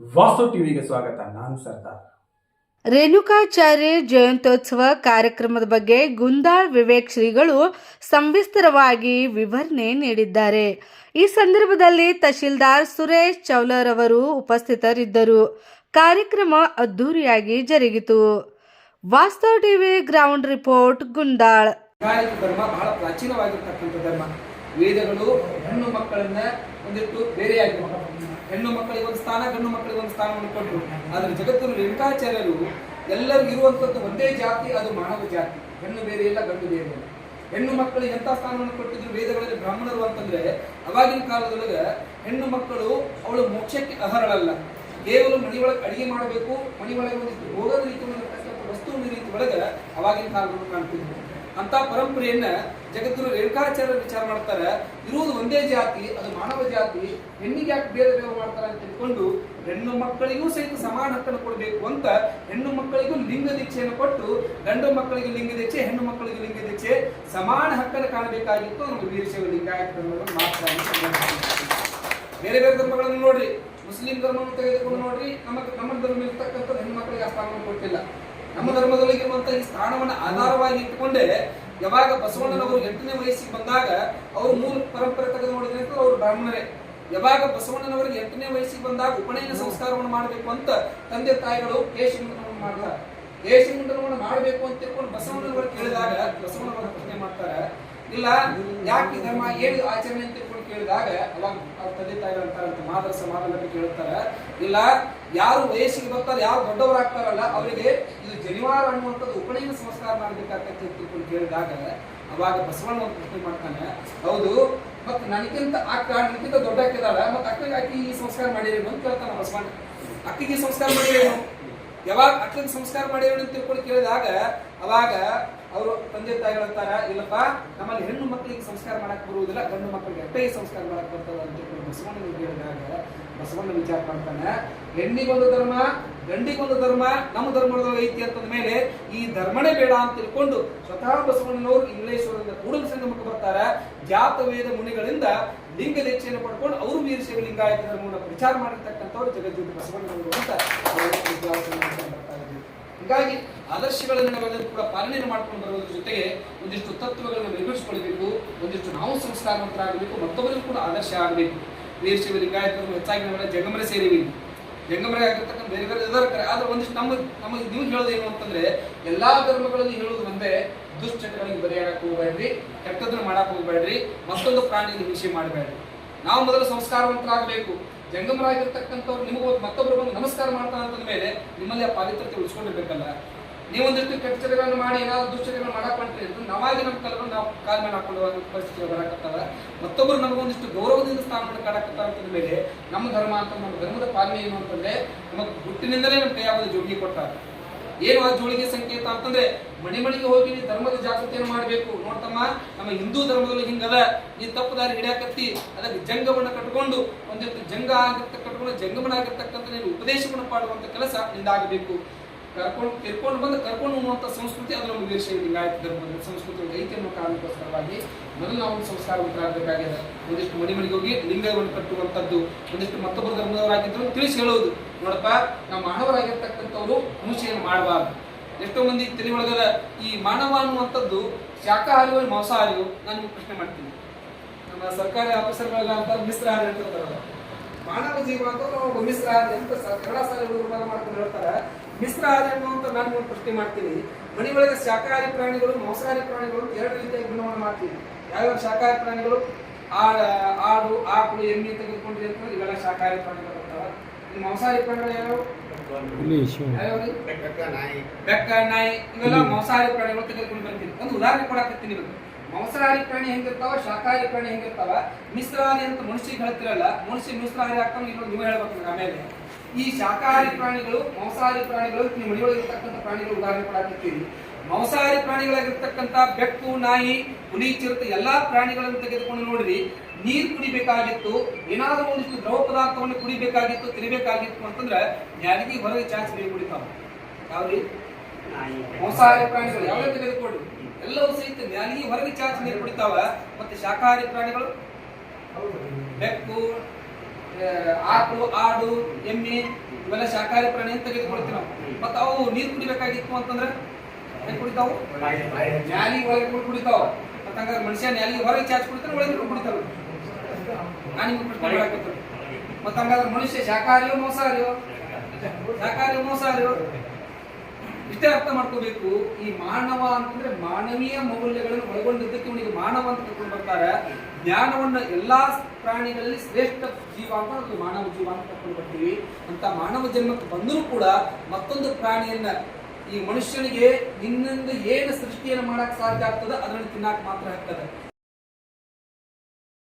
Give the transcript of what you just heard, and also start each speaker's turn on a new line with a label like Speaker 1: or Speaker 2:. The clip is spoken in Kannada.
Speaker 1: ವಾಸ್ತು ಟಿವಿಗೆ ಸ್ವಾಗತ. ನಾನು ಸರ್ದಾರ್.
Speaker 2: ರೇಣುಕಾಚಾರ್ಯ ಜಯಂತ್ಯೋತ್ಸವ ಕಾರ್ಯಕ್ರಮದ ಬಗ್ಗೆ ಗುಂದಾಳ್ ವಿವೇಕ್ ಶ್ರೀಗಳು ಸಂವಿಸ್ತರವಾಗಿ ವಿವರಣೆ ನೀಡಿದ್ದಾರೆ. ಈ ಸಂದರ್ಭದಲ್ಲಿ ತಹಶೀಲ್ದಾರ್ ಸುರೇಶ್ ಚೌಲರ್ ಅವರು ಉಪಸ್ಥಿತರಿದ್ದರು. ಕಾರ್ಯಕ್ರಮ ಅದ್ದೂರಿಯಾಗಿ ಜರುಗಿತು. ವಾಸ್ತವ ಟಿವಿ ಗ್ರೌಂಡ್ ರಿಪೋರ್ಟ್ ಗುಂದಾಳ್
Speaker 3: ಧರ್ಮ ಬಹಳ ಪ್ರಾಚೀನವಾಗಿರ್ತಕ್ಕಂಥ ಧರ್ಮ. ವೇದಗಳು ಹೆಣ್ಣು ಮಕ್ಕಳನ್ನ ಒಂದಿಟ್ಟು ಬೇರೆಯಾಗಿ ಹೆಣ್ಣು ಮಕ್ಕಳಿಗೆ ಒಂದು ಸ್ಥಾನ, ಗಂಡು ಮಕ್ಕಳಿಗೆ ಒಂದು ಸ್ಥಾನವನ್ನು ಕೊಟ್ಟರು ಆದ್ರೆ ಜಗತ್ತಿನ ರೇಣುಕಾಚಾರ್ಯರು ಎಲ್ಲರಿಗೂ ಇರುವಂತದ್ದು ಒಂದೇ ಜಾತಿ, ಅದು ಮಾನವ ಜಾತಿ. ಹೆಣ್ಣು ಬೇರೆ ಇಲ್ಲ, ಗಂಡು ಬೇರೆ ಇಲ್ಲ. ಹೆಣ್ಣು ಮಕ್ಕಳಿಗೆ ಎಂಥ ಸ್ಥಾನವನ್ನು ಕೊಟ್ಟಿದ್ರು ವೇದಗಳಲ್ಲಿ ಬ್ರಾಹ್ಮಣರು ಅಂತಂದ್ರೆ, ಅವಾಗಿನ ಕಾಲದೊಳಗೆ ಹೆಣ್ಣು ಮಕ್ಕಳು ಅವಳು ಮೋಕ್ಷಕ್ಕೆ ಅಹರಳಲ್ಲ ಕೇವಲ ಮನೆಯೊಳಗೆ ಅಡಿಗೆ ಮಾಡಬೇಕು ಮಣಿಯೊಳಗೆ ಒಂದಿಷ್ಟು ಭೋಗದ ರೀತಿ ವಸ್ತುವಿನ ರೀತಿ ಒಳಗೆ ಅವಾಗಿನ ಕಾಲದಲ್ಲಿ ಕಾಣ್ತಿದ್ರು. ಅಂತ ಪರಂಪರೆಯನ್ನ ಜಗದ್ಗುರು ರೇಣುಕಾಚಾರ್ಯ ವಿಚಾರ ಮಾಡ್ತಾರೆ. ಇರುವುದು ಒಂದೇ ಜಾತಿ, ಅದು ಮಾನವ ಜಾತಿ. ಹೆಣ್ಣಿಗೆ ಯಾಕೆ ಬೇರೆ ಬೇರೆ ಮಾಡ್ತಾರೆ ಅಂತ ತಿಳ್ಕೊಂಡು ಹೆಣ್ಣು ಮಕ್ಕಳಿಗೂ ಸಹಿತ ಸಮಾನ ಹಕ್ಕನ್ನು ಕೊಡಬೇಕು ಅಂತ ಹೆಣ್ಣು ಮಕ್ಕಳಿಗೂ ಲಿಂಗ ದೀಕ್ಷೆಯನ್ನು ಕೊಟ್ಟು ಗಂಡು ಮಕ್ಕಳಿಗೆ ಲಿಂಗ ದೀಕ್ಷೆ, ಹೆಣ್ಣು ಮಕ್ಕಳಿಗೆ ಲಿಂಗ ದೀಕ್ಷೆ ಸಮಾನ ಹಕ್ಕನ್ನು ಕಾಣಬೇಕಾಗಿತ್ತು ನಮಗೆ ವೀರಶೈವ ಲಿಂಗಾಯತ ಮಾತ್ರ. ಬೇರೆ ಬೇರೆ ಧರ್ಮಗಳನ್ನು ನೋಡ್ರಿ. ಮುಸ್ಲಿಂ ಧರ್ಮವನ್ನು ತೆಗೆದುಕೊಂಡು ನೋಡ್ರಿ. ನಮ್ಮ ನಮ್ಮ ಧರ್ಮ ಇರ್ತಕ್ಕಂಥದ್ದು ಹೆಣ್ಣು ಮಕ್ಕಳಿಗೆ ಆ ಸ್ಥಾನವನ್ನು ಕೊಟ್ಟಿಲ್ಲ. ನಮ್ಮ ಧರ್ಮದೊಳಗಿರುವಂತಹ ಈ ಸ್ಥಾನವನ್ನು ಆಧಾರವಾಗಿ ಇಟ್ಟುಕೊಂಡೇ ಯಾವಾಗ ಬಸವಣ್ಣನವರು ಎಂಟನೇ ವಯಸ್ಸಿಗೆ ಬಂದಾಗ ಅವರು ಮೂಲ ಪರಂಪರೆ ತೆಗೆದು ನೋಡಿದ್ರೆ ಅವರು ಬ್ರಾಹ್ಮಣರೇ. ಯಾವಾಗ ಬಸವಣ್ಣನವರಿಗೆ ಎಂಟನೇ ವಯಸ್ಸಿಗೆ ಬಂದಾಗ ಉಪನಯನ ಸಂಸ್ಕಾರವನ್ನು ಮಾಡಬೇಕು ಅಂತ ತಂದೆ ತಾಯಿಗಳು ಕೇಶಮುಂಡನವನ್ನು ಮಾಡ್ತಾರೆ ಕೇಶಮುಂಡನವನ್ನು ಮಾಡಬೇಕು ಅಂತ ತಿಳ್ಕೊಂಡು ಬಸವಣ್ಣನವರು ಕೇಳಿದಾಗ ಬಸವಣ್ಣನವರ ಪ್ರಶ್ನೆ ಮಾಡ್ತಾರೆ, ಇಲ್ಲ, ಯಾಕೆ ಧರ್ಮ? ಏನು ಆಚರಣೆ ಅಂತ ಕೇಳಿದಾಗ ಅವಾಗ ಅವ್ರ ತಂದೆ ತಾಯಿ ಅಂತಾರಂತ ಮಾದರ ಮಾದಲಕ್ಕೆ ಕೇಳುತ್ತಾರೆ, ಇಲ್ಲ, ಯಾರು ವಯಸ್ಸಿಗೆ ಬರ್ತಾರೆ, ಯಾರು ದೊಡ್ಡವರಾಗ್ತಾರಲ್ಲ, ಅವರಿಗೆ ಇದು ಜನಿವಾರ ಅನ್ನುವಂಥದ್ದು ಉಪನಯನ ಸಂಸ್ಕಾರ ಮಾಡಬೇಕಾಗತ್ತೆ ಅಂತ ಕೇಳಿದಾಗ, ಅವಾಗ ಬಸವಣ್ಣ ಒಂದು ಪ್ರಶ್ನೆ ಮಾಡ್ತಾನೆ, ಹೌದು, ಮತ್ತೆ ನನಗಿಂತ ಅಕ್ಕ ನನಗಿಂತ ದೊಡ್ಡ ಅಕ್ಕಿದಾಳ ಮತ್ತೆ ಅಕ್ಕಗೆ ಅಕ್ಕಿ ಈ ಸಂಸ್ಕಾರ ಮಾಡಿರೇನು ಅಂತ ಕೇಳ್ತಾನ ಬಸವಣ್ಣ. ಅಕ್ಕಿಗೆ ಸಂಸ್ಕಾರ ಮಾಡಿರೇನು ಯಾವಾಗ ಅಕ್ಕಿಗೆ ಸಂಸ್ಕಾರ ಮಾಡಿರೋಣ ಅಂತ ತಿಳ್ಕೊಂಡು ಕೇಳಿದಾಗ, ಅವಾಗ ಅವರು ತಂದೆ ತಾಯಿ ಹೇಳ್ತಾರ ಇಲ್ಲಪ್ಪ, ನಮ್ಮಲ್ಲಿ ಹೆಣ್ಣು ಮಕ್ಕಳಿಗೆ ಸಂಸ್ಕಾರ ಮಾಡಕ್ ಬರುವುದಿಲ್ಲ, ಗಂಡು ಮಕ್ಕಳಿಗೆ ಅಷ್ಟೇ ಸಂಸ್ಕಾರ ಮಾಡಕ್ ಬರ್ತದ ಅಂತ ಹೇಳಿ ಬಸವಣ್ಣ ಹೇಳಿದಾಗ ಬಸವಣ್ಣ ವಿಚಾರ ಮಾಡ್ತಾನೆ. ಹೆಣ್ಣಿಗೊಂದು ಧರ್ಮ ಗಂಡಿಗೊಂದು ಧರ್ಮ, ನಮ್ಮ ಧರ್ಮದೊಳಗೆ ಐತಿ ಅಂತಂದ ಮೇಲೆ ಈ ಧರ್ಮನೇ ಬೇಡ ಅಂತ ತಿಳ್ಕೊಂಡು ಸ್ವತಃ ಬಸವಣ್ಣನವರು ಇಂಗ್ಲೇಶ್ವರದಿಂದ ಕೂಡಲ ಸಂಗಮಕ್ಕೆ ಬರ್ತಾರ. ಜಾತ, ವೇದ, ಮುನಿಗಳಿಂದ ಲಿಂಗ ದೀಕ್ಷೆಯನ್ನು ಪಡ್ಕೊಂಡು ಅವರು ವೀರಶೈವ ಲಿಂಗಾಯತ ಧರ್ಮವನ್ನು ಪ್ರಚಾರ ಮಾಡಿರ್ತಕ್ಕಂಥವ್ರು ಜಗಜ್ಯೋತಿ ಬಸವಣ್ಣನವರು ಅಂತ ಬರ್ತಾ ಇದ್ದೀವಿ. ಹೀಗಾಗಿ ಆದರ್ಶಗಳನ್ನು ನಾವೆಲ್ಲರೂ ಕೂಡ ಪಾಲನೆಯನ್ನು ಮಾಡ್ಕೊಂಡು ಬರೋದ್ರ ಜೊತೆಗೆ ಒಂದಿಷ್ಟು ತತ್ವಗಳನ್ನು ನಿರ್ಮಿಸಿಕೊಳ್ಬೇಕು ಒಂದಿಷ್ಟು ನಾವು ಸಂಸ್ಕಾರವಂತರಾಗಬೇಕು ಮತ್ತೊಬ್ಬರಿಗೂ ಕೂಡ ಆದರ್ಶ ಆಗಬೇಕು. ವೀರಶೈವ ಲಿಂಗಾಯತರು ಹೆಚ್ಚಾಗಿ ನಾವೆಲ್ಲ ಜಗಮರ ಸೇರಿವಿ. ಜಂಗಮರ ಆಗಿರ್ತಕ್ಕಂಥ ಬೇರೆ ಬೇರೆ ಇದಾರೆ. ಆದ್ರೆ ಒಂದಿಷ್ಟು ನಮ್ಮ ನಮಗೆ ನೀವು ಹೇಳೋದು ಏನು ಅಂತಂದ್ರೆ, ಎಲ್ಲಾ ಧರ್ಮಗಳಲ್ಲಿ ಹೇಳೋದು ಒಂದೇ, ದುಶ್ಚಟಗಳಿಗೆ ಬರೆಯಕ್ಕೆ ಹೋಗ್ಬೇಡ್ರಿ ಕೆಟ್ಟದನ್ನ ಮಾಡಕ್ ಹೋಗ್ಬೇಡ್ರಿ, ಮತ್ತೊಂದು ಪ್ರಾಣಿಯಲ್ಲಿ ಹಿಂಸೆ ಮಾಡಬೇಡ್ರಿ. ನಾವು ಮೊದಲು ಸಂಸ್ಕಾರವಂತರಾಗಬೇಕು ಜಂಗಮರಾಗಿರ್ತಕ್ಕಂಥವ್ರು ನಿಮಗೂ ಮತ್ತೊಬ್ಬರು ಬಂದು ನಮಸ್ಕಾರ ಮಾಡ್ತಾನೆ ಮೇಲೆ ನಿಮ್ಮಲ್ಲಿ ಆ ಪವಿತ್ರತೆ ಉಳಿಸ್ಕೊಂಡಿರ್ಬೇಕಲ್ಲ? ಕೆಟ್ಟ ಚಟಗಳನ್ನು ಮಾಡಿ, ಏನಾದ್ರು ದುಶ್ಚಟಗಳನ್ನು ಮಾಡಕ್ ಅಂತ ನಾವಾಗಿ ನಮ್ಮ ಕಲ್ಕೊಂಡು ನಾವು ಕಾಲ್ ಮೇಲೆ ಹಾಕೊಂಡು ಪರಿಸ್ಥಿತಿ ಬರಕತ್ತಾರ ಮತ್ತೊಬ್ಬರು ನಮಗೊಂದಿಷ್ಟು ಗೌರವದಿಂದ ಸ್ಥಾನ ಕಾಡಕತ್ತಾರ ಅಂತಂದ ಮೇಲೆ ನಮ್ಮ ಧರ್ಮ ಅಂತ ನಮ್ಮ ಧರ್ಮದ ಪಾಲನೆ ಏನು ಅಂತಂದ್ರೆ, ನಮಗೆ ಹುಟ್ಟಿನಿಂದಲೇ ನಮ್ಮ ಕೈಯಾಗದ ಜೋಗಿ ಕೊಟ್ಟಾರೆ ಏನು ಆ ಜೋಳಿಗೆ ಸಂಕೇತ ಅಂತಂದ್ರೆ ಮನೆ ಮನೆಗೆ ಹೋಗಿ ನೀ ಧರ್ಮದ ಜಾಗೃತಿಯನ್ನು ಮಾಡಬೇಕು. ನೋಡ್ತಮ್ಮ, ನಮ್ಮ ಹಿಂದೂ ಧರ್ಮದಲ್ಲಿ ಹಿಂಗದ. ನೀ ತಪ್ಪು ದಾರಿ ಹಿಡಿಯಾಕತ್ತಿ. ಅದಕ್ಕೆ ಜಂಗವನ್ನ ಕಟ್ಕೊಂಡು, ಒಂದಿಷ್ಟು ಜಂಗ ಆಗಿರ್ತಕ್ಕಂಥ ಕಟ್ಕೊಂಡು ಜಂಗಮನಾಗಿರ್ತಕ್ಕಂಥ ನೀನು ಉಪದೇಶವನ್ನು ಮಾಡುವಂತ ಕೆಲಸ ನಿಂದ ಕರ್ಕೊಂಡು ತಿರ್ಕೊಂಡು ಬಂದು ಕರ್ಕೊಂಡು ಹೋಗುವಂಥ ಸಂಸ್ಕೃತಿ ಅದು ನಮ್ಮ ವೀರಶೈವ ಲಿಂಗಾಯತ ಧರ್ಮದ ಸಂಸ್ಕೃತಿ ಒಂದು ಐತಿ ಅನ್ನೋ ಕಾರಣಕ್ಕೋಸ್ಕರವಾಗಿ ಮೊದಲು ನಾವು ಸಂಸ್ಕಾರವಂತರಾಗಬೇಕಾಗಿದೆ ಒಂದಿಷ್ಟು ಮನೆ ಮನೆಗೆ ಹೋಗಿ ಲಿಂಗವನ್ನು ಕಟ್ಟುವಂಥದ್ದು ಒಂದಿಷ್ಟು ಮತ್ತೊಬ್ಬರ ಧರ್ಮದವರಾಗಿದ್ದರು ತಿಳಿಸಿ ಹೇಳೋದು ನೋಡಪ್ಪ, ನಾವು ಮಾನವರಾಗಿರ್ತಕ್ಕಂಥವ್ರು ಹಿಂಸೆಯನ್ನು ಮಾಡಬಾರ್ದು. ಎಷ್ಟೋ ಮಂದಿ ತಲೆ ಒಳಗದ ಈ ಮಾನವ ಅನ್ನುವಂಥದ್ದು ಶಾಖಾಹಾರಿಯೋ ಮಾಂಸಾಹಾರಿಯೋ ನಾನು ನಿಮ್ಗೆ ಪ್ರಶ್ನೆ ಮಾಡ್ತೀನಿ. ನಮ್ಮ ಸರ್ಕಾರಿ ಆಫೀಸರ್ಗಳೆಲ್ಲ ಅಂತ ಮಿಶ್ರಾಹಾರಿ ಅಂತ ಮಾನವ ಜೀವ ಅಂತ ಮಿಶ್ರಾಹಾರಿ ಅಂತ ಕನ್ನಡ ಶಾಲೆ ಮಾಡ್ಕೊಂಡು ಹೇಳ್ತಾರೆ. ಮಿಶ್ರಾಹಾರಿ ಅನ್ನುವಂತ ನಾನು ಒಂದು ಪ್ರಶ್ನೆ ಮಾಡ್ತೀನಿ. ಮನೆ ಒಳಗೆ ಶಾಕಾಹಾರಿ ಪ್ರಾಣಿಗಳು ಮಾಂಸಾಹಾರಿ ಪ್ರಾಣಿಗಳು ಅಂತ ಎರಡು ರೀತಿಯಾಗಿ ಗುಣವನ್ನು ಮಾಡ್ತೀವಿ. ಯಾವ್ಯಾವ ಶಾಕಾಹಾರಿ ಪ್ರಾಣಿಗಳು? ಆ ಆಡು ಆಕಳು ಎಮ್ಮೆ ತೆಗೆದುಕೊಂಡ್ರಿ ಅಂತ ಇವೆಲ್ಲ ಶಾಕಾಹಾರಿ ಪ್ರಾಣಿಗಳು ಬರ್ತಾವ ಮಾಂಸಾಹಾರಿ ಪ್ರಾಣಿಗಳು ಯಾವ್ಯಾವ? ಬೆಕ್ಕ ನಾಯಿ. ಇವೆಲ್ಲ ಮಾಂಸಾಹಾರಿ ಪ್ರಾಣಿಗಳು ತೆಗೆದುಕೊಂಡು ಬರ್ತೀನಿ ಒಂದು ಉದಾಹರಣೆ ಕೊಡಕತ್ತೀನಿ ನಿಮಗೆ. ಮಾಂಸಾಹಾರಿ ಪ್ರಾಣಿ ಹೆಂಗಿರ್ತಾವ ಶಾಖಾಹಾರಿ ಪ್ರಾಣಿ ಹೆಂಗಿರ್ತಾವ? ಮಿಶ್ರಹಾರಿ ಅಂತ ಮನುಷ್ಯ ಹೇಳ್ತಿರಲ್ಲ ಮನುಷ್ಯ ಮಿಶ್ರಹಾರಿ ಆಗ್ತಾವ ನೀವು ಹೇಳ್ಬೇಕು ಆಮೇಲೆ. ಈ ಶಾಖಾಹಾರಿ ಪ್ರಾಣಿಗಳು ಮಾಂಸಾಹಾರಿ ಪ್ರಾಣಿಗಳು ನಿಮ್ಮ ಮನೆಯೊಳಗೆ ಇರ್ತಕ್ಕಂಥ ಪ್ರಾಣಿಗಳು ಉದಾಹರಣೆ ಕೊಡಾಕಿರ್ತೀವಿ ಮಾಂಸಾಹಾರಿ ಪ್ರಾಣಿಗಳಾಗಿರ್ತಕ್ಕಂಥ ಬೆಕ್ಕು ನಾಯಿ ಹುಲಿ ಚಿರತೆ ಎಲ್ಲಾ ಪ್ರಾಣಿಗಳನ್ನು ತೆಗೆದುಕೊಂಡು ನೋಡಿರಿ ನೀರು ಕುಡಿಬೇಕಾಗಿತ್ತು ಏನಾದರೂ ಒಂದಿಷ್ಟು ದ್ರವ ಪದಾರ್ಥವನ್ನು ಕುಡಿಬೇಕಾಗಿತ್ತು ತಿನ್ನಬೇಕಾಗಿತ್ತು ಅಂತಂದ್ರೆ ಯಾರಿಗೆ ಹೊರಗೆ ಚಾನ್ಸ್ ನೀರು ಕುಡಿತಾವ. ಯಾವ್ರಿ ಮಾಂಸಾಹಾರಿ ಪ್ರಾಣಿಗಳು ಯಾವ್ಯಾವ ತೆಗೆದುಕೊಳ್ಳಿ ಎಲ್ಲವೂ ಸಹಿತ ನ್ಯಾಲಿಗೆ ಹೊರಗೆ ಚಾಚ್ ನೀರು ಕುಡಿತಾವ. ಮತ್ತೆ ಶಾಖಾಹಾರಿ ಪ್ರಾಣಿಗಳು? ಬೆಕ್ಕು ಆಕಳು ಆಡು ಎಮ್ಮೆ, ಇವೆಲ್ಲ ಶಾಖಾಹಾರಿ ಪ್ರಾಣಿ ಅಂತ ತೆಗೆದುಕೊಳ್ತೀವಿ ನಾವು. ಮತ್ತೆ ಅವು ನೀರು ಕುಡಿಬೇಕಾಗಿತ್ತು ಅಂತಂದ್ರೆ ಹೆಂಗ್ ಕುಡಿತಾವು? ನ್ಯಾಲಿ ಒಳಗೆ ಕುಡಿ ಕುಡಿತಾವ. ಮತ್ತೆ ಮನುಷ್ಯ ನ್ಯಾಲಿ ಹೊರಗೆ ಚಾಚ್ ಕುಡಿತಾನೆ, ಒಳಗೆ ಕುಡಿತಾವ ನಾನು ನಿಮ್ಗೆ ಪ್ರಶ್ನೆ ಮತ್ತೆ ಹಂಗಾದ್ರೆ ಮನುಷ್ಯ ಶಾಖಾರಿಯೋ ಮೋಸಾರಿಯೋ ಶಾಖಾರಿಯೋ ಮಾಂಸಾಹಾರಿಯೋ? ಇಷ್ಟೇ ಅರ್ಥ ಮಾಡ್ಕೋಬೇಕು. ಈ ಮಾನವ ಅಂತಂದ್ರೆ ಮಾನವೀಯ ಮೌಲ್ಯಗಳನ್ನು ಒಳಗೊಂಡಿದ್ದಕ್ಕೆ ಇವನಿಗೆ ಮಾನವ ಅಂತ ಕರ್ಕೊಂಡು ಬರ್ತಾರೆ. ಜ್ಞಾನವನ್ನ ಎಲ್ಲಾ ಪ್ರಾಣಿಗಳಲ್ಲಿ ಶ್ರೇಷ್ಠ ಜೀವ ಅಂತ ಮಾನವ ಜೀವ ಅಂತ ಕರ್ಕೊಂಡು ಬರ್ತೀವಿ. ಅಂತ ಮಾನವ ಜನ್ಮಕ್ಕೆ ಬಂದರೂ ಕೂಡ ಮತ್ತೊಂದು ಪ್ರಾಣಿಯನ್ನ ಈ ಮನುಷ್ಯನಿಗೆ ನಿನ್ನಿಂದ ಏನು ಸೃಷ್ಟಿಯನ್ನು ಮಾಡಕ್ ಸಾಧ್ಯ ಆಗ್ತದೆ ಅದನ್ನು ತಿನ್ನಕ್ ಮಾತ್ರ ಆಗ್ತದೆ.